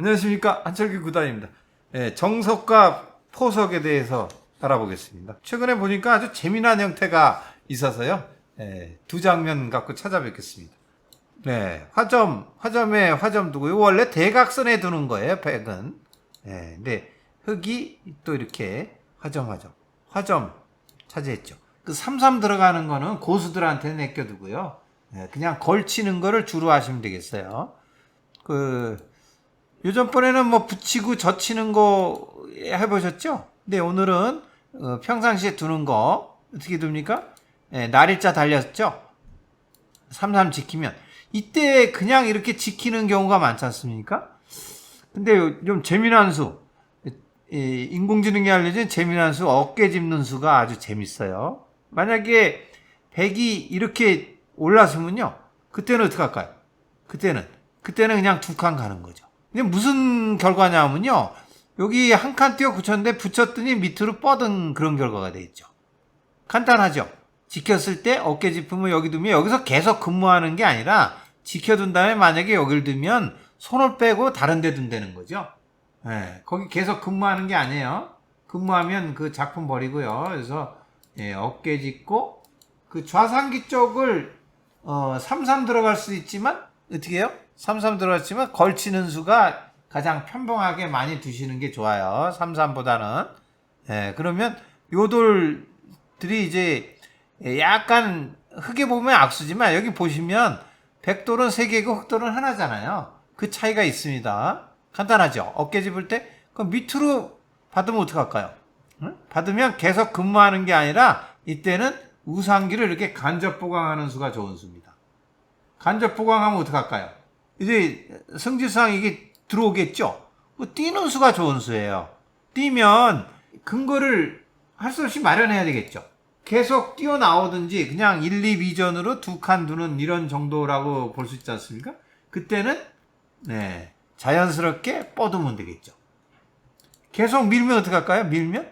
안녕하십니까 한철규 구단입니다. 예, 정석과 포석에 대해서 알아보겠습니다. 최근에 보니까 아주 재미난 형태가 있어서요. 예, 두 장면 갖고 찾아뵙겠습니다. 네, 화점, 화점에 화점 두고, 원래 대각선에 두는 거예요, 백은. 예, 근데 흙이 또 이렇게 화점, 화점, 화점 차지했죠. 그 삼삼 들어가는 거는 고수들한테 맡겨두고요. 예, 그냥 걸치는 거를 주로 하시면 되겠어요. 그, 요전번에는 뭐 붙이고 젖히는 거 해보셨죠? 근데 오늘은 어, 평상시에 두는 거 어떻게 둡니까? 예, 날일자 달렸죠? 삼삼 지키면 이때 그냥 이렇게 지키는 경우가 많지 않습니까? 근데 요- 좀 재미난 수이 인공지능이 알려준 재미난 수 어깨 짚는 수가 아주 재밌어요. 만약에 백이 이렇게 올라서면요. 그때는 어떻게 할까요? 그때는 그때는 그냥 두 칸 가는 거죠. 근데 무슨 결과냐면요. 여기 한 칸 띄어 붙였는데 붙였더니 밑으로 뻗은 그런 결과가 되겠죠. 간단하죠. 지켰을 때 어깨 짚으면 여기 두면 여기서 계속 근무하는 게 아니라 지켜둔 다음에 만약에 여기를 두면 손을 빼고 다른 데 둔다는 거죠. 예, 거기 계속 근무하는 게 아니에요. 근무하면 그 작품 버리고요. 그래서 예, 어깨 짚고 그 좌상기 쪽을 어, 33 들어갈 수 있지만 어떻게 해요? 33 들어갔지만 걸치는 수가 가장 편평하게 많이 두시는 게 좋아요. 33보다는. 예, 그러면 요돌들이 이제 약간 흙에 보면 악수지만 여기 보시면 백돌은 3개고 흑돌은 하나잖아요. 그 차이가 있습니다. 간단하죠? 어깨 집을 때 그럼 밑으로 받으면 어떡할까요? 응? 받으면 계속 근무하는 게 아니라 이때는 우상기를 이렇게 간접 보강하는 수가 좋은 수입니다. 간접 보강하면 어떡할까요? 이제 성질상 이게 들어오겠죠? 그 뛰는 수가 좋은 수예요. 뛰면 근거를 할 수 없이 마련해야 되겠죠. 계속 뛰어나오든지 그냥 1, 2 비전으로 두 칸 두는 이런 정도라고 볼 수 있지 않습니까? 그때는 네, 자연스럽게 뻗으면 되겠죠. 계속 밀면 어떡할까요? 밀면?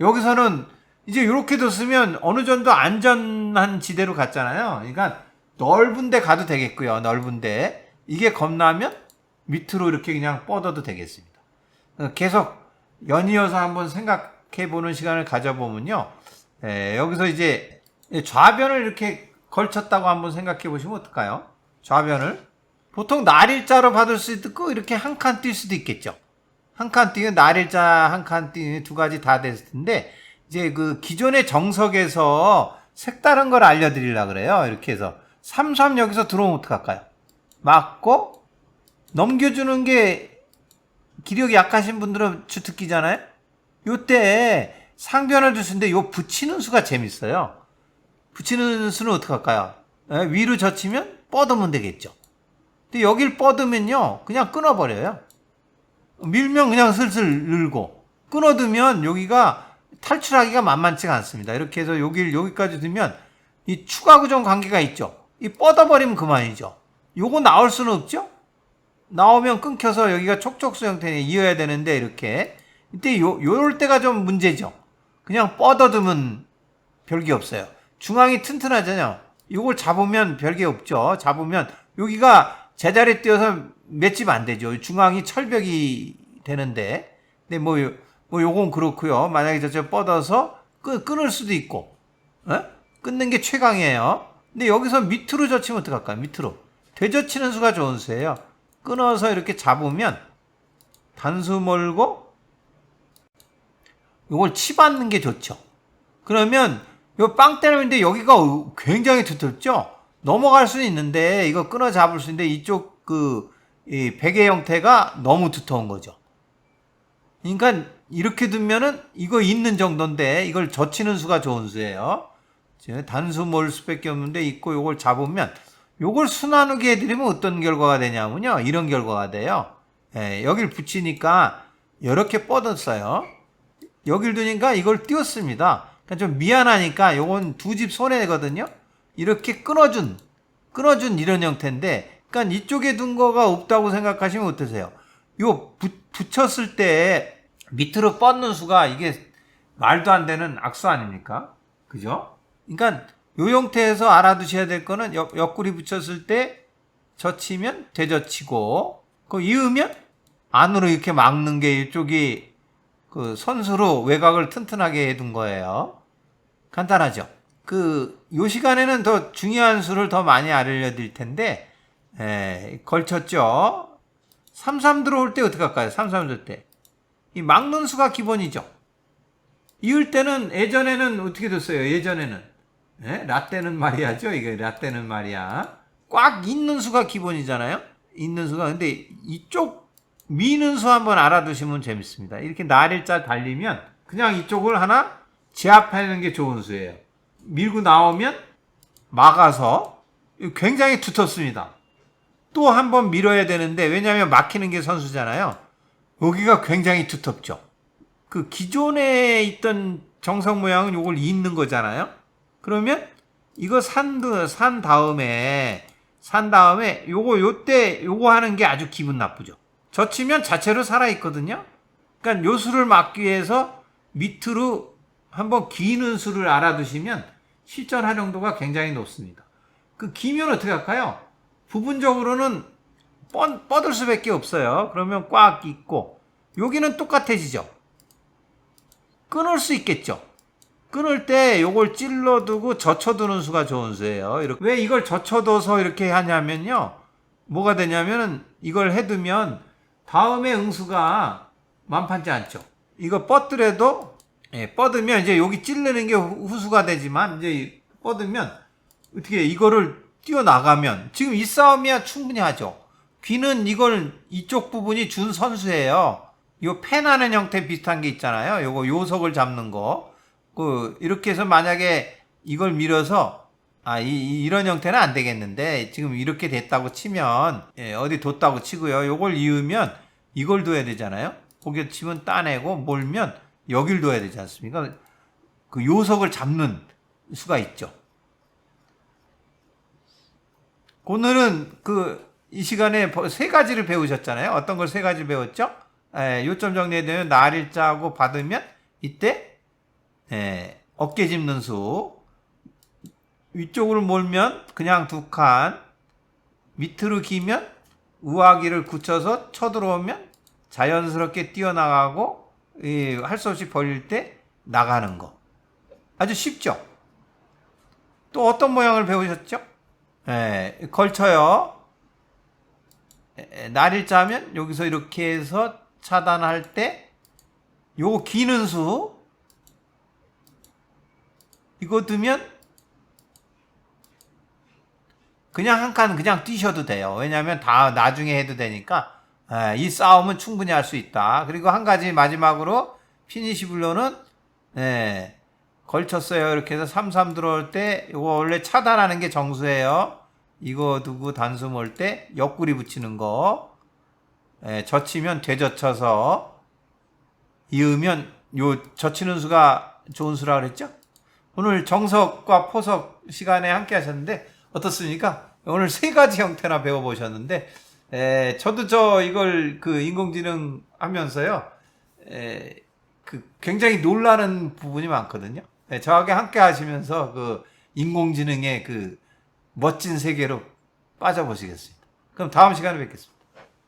여기서는 이제 이렇게 뒀으면 어느 정도 안전한 지대로 갔잖아요. 그러니까 넓은 데 가도 되겠고요. 넓은 데. 이게 겁나면 밑으로 이렇게 그냥 뻗어도 되겠습니다. 어, 계속 연이어서 한번 생각해 보는 시간을 가져보면요. 에, 여기서 이제 좌변을 이렇게 걸쳤다고 한번 생각해 보시면 어떨까요? 좌변을. 보통 날일자로 받을 수 있고 이렇게 한 칸 뛸 수도 있겠죠. 한 칸 뛰면 날일자 한 칸 뛰는 두 가지 다 됐을 텐데 이제 그 기존의 정석에서 색다른 걸 알려드리려 그래요. 이렇게 해서 삼삼 여기서 들어오면 어떡할까요? 맞고 넘겨주는 게 기력이 약하신 분들은 주특기잖아요. 요때 상변을 주시는데 요 붙이는 수가 재밌어요. 붙이는 수는 어떡할까요? 예, 위로 젖히면 뻗으면 되겠죠. 근데 여길 뻗으면요, 그냥 끊어버려요. 밀면 그냥 슬슬 늘고, 끊어두면 여기가 탈출하기가 만만치가 않습니다. 이렇게 해서 여기를 여기까지 두면 이 추가 구정 관계가 있죠. 이 뻗어버리면 그만이죠. 요거 나올 수는 없죠? 나오면 끊겨서 여기가 촉촉수 형태에 이어야 되는데 이렇게 이때 요 요럴 때가 좀 문제죠. 그냥 뻗어두면 별게 없어요. 중앙이 튼튼하잖아요. 이걸 잡으면 별게 없죠. 잡으면 여기가 제자리에 띄어서 맷집 안 되죠. 중앙이 철벽이 되는데. 근데 뭐, 요- 뭐 요건 그렇고요. 만약에 저쪽 뻗어서 끊, 끊을 수도 있고. 어? 끊는 게 최강이에요. 근데 여기서 밑으로 젖히면 어떡할까요? 밑으로. 되젖히는 수가 좋은 수예요. 끊어서 이렇게 잡으면 단수 몰고 요걸 치받는 게 좋죠. 그러면 요 빵 때리는데 여기가 굉장히 두텁죠? 넘어갈 수는 있는데 이거 끊어 잡을 수 있는데 이쪽 그이 베개 형태가 너무 두터운 거죠. 그러니까 이렇게 두면은 이거 있는 정도인데 이걸 젖히는 수가 좋은 수예요. 지금 단수 몰 수밖에 없는데 있고 요걸 잡으면 요걸 순환하게 해드리면 어떤 결과가 되냐면요. 이런 결과가 돼요. 예, 여길 붙이니까 이렇게 뻗었어요. 여길 두니까 이걸 띄웠습니다. 그러니까 좀 미안하니까 요건 두 집 손해거든요. 이렇게 끊어준, 끊어준 이런 형태인데, 그러니까 이쪽에 둔 거가 없다고 생각하시면 어떠세요? 요 붙, 붙였을 때 밑으로 뻗는 수가 이게 말도 안 되는 악수 아닙니까? 그죠? 그러니까 요 형태에서 알아두셔야 될 거는 옆, 옆구리 붙였을 때 젖히면 되젖히고, 그 이으면 안으로 이렇게 막는 게 이쪽이 그 선수로 외곽을 튼튼하게 해둔 거예요. 간단하죠. 그, 요 시간에는 더 중요한 수를 더 많이 알려드릴 텐데, 에, 걸쳤죠. 33 들어올 때 어떻게 할까요? 33 들어올 때. 이 막는 수가 기본이죠. 이을 때는 예전에는 어떻게 됐어요? 예전에는. 예? 라떼는 말이야죠. 이게 라떼는 말이야. 꽉 있는 수가 기본이잖아요. 있는 수가. 근데 이쪽 미는 수 한번 알아두시면 재밌습니다. 이렇게 날일자 달리면 그냥 이쪽을 하나 제압하는 게 좋은 수예요. 밀고 나오면 막아서 굉장히 두텁습니다. 또 한 번 밀어야 되는데 왜냐하면 막히는 게 선수잖아요. 여기가 굉장히 두텁죠. 그 기존에 있던 정석 모양은 요걸 잇는 거잖아요. 그러면 이거 산, 드- 산 다음에 산 다음에 요거 요때 요거 하는 게 아주 기분 나쁘죠. 젖히면 자체로 살아 있거든요. 그러니까 요 수를 막기 위해서 밑으로 한번 기는 수를 알아두시면 실전 활용도가 굉장히 높습니다. 그 기면 어떻게 할까요? 부분적으로는 뻗, 뻗을 수밖에 없어요. 그러면 꽉 있고 여기는 똑같아지죠. 끊을 수 있겠죠. 끊을 때 요걸 찔러두고 젖혀두는 수가 좋은 수예요. 이렇게. 왜 이걸 젖혀둬서 이렇게 하냐면요. 뭐가 되냐면은 이걸 해두면 다음에 응수가 만판치 않죠. 이거 뻗더라도 예, 뻗으면 이제 여기 찔르는 게 후- 후수가 되지만 이제 뻗으면 어떻게 이거를 뛰어나가면 지금 이 싸움이야 충분히 하죠. 귀는 이걸 이쪽 부분이 준 선수예요. 요 펜하는 형태 비슷한 게 있잖아요. 요거 요석을 잡는 거. 그 이렇게 해서 만약에 이걸 밀어서 아, 이, 런 형태는 안 되겠는데 지금 이렇게 됐다고 치면 예, 어디 뒀다고 치고요. 요걸 이으면 이걸 둬야 되잖아요. 고개 치면 따내고 몰면 여길 둬야 되지 않습니까? 그 요석을 잡는 수가 있죠. 오늘은 그 이 시간에 버- 세 가지를 배우셨잖아요. 어떤 걸 세 가지 배웠죠? 에, 요점 정리에 되면 날일자하고 받으면 이때 에, 어깨 짚는 수 위쪽으로 몰면 그냥 두 칸 밑으로 기면 우아기를 굳혀서 쳐들어오면 자연스럽게 뛰어나가고 할수 없이 벌릴 때 나가는 거 아주 쉽죠? 또 어떤 모양을 배우셨죠? 예, 걸쳐요. 에, 날일자 하면 여기서 이렇게 해서 차단할 때 요거 기는 수 이거 두면 그냥 한 칸 그냥 뛰셔도 돼요. 왜냐하면 다 나중에 해도 되니까 에, 이 싸움은 충분히 할 수 있다. 그리고 한 가지 마지막으로 피니시 블로는 예, 걸쳤어요. 이렇게 해서 3-3 들어올 때 이거 원래 차단하는 게 정수예요. 이거 두고 단수 몰 때 옆구리 붙이는 거. 예, 젖히면 되젖혀서 이으면 요 젖히는 수가 좋은 수라 그랬죠? 오늘 정석과 포석 시간에 함께 하셨는데 어떻습니까? 오늘 세 가지 형태나 배워보셨는데 에, 저도 저 이걸 그 인공지능 하면서요 에, 그 굉장히 놀라는 부분이 많거든요. 예, 저하고 함께 하시면서 그 인공지능의 그 멋진 세계로 빠져보시겠습니다. 그럼 다음 시간에 뵙겠습니다.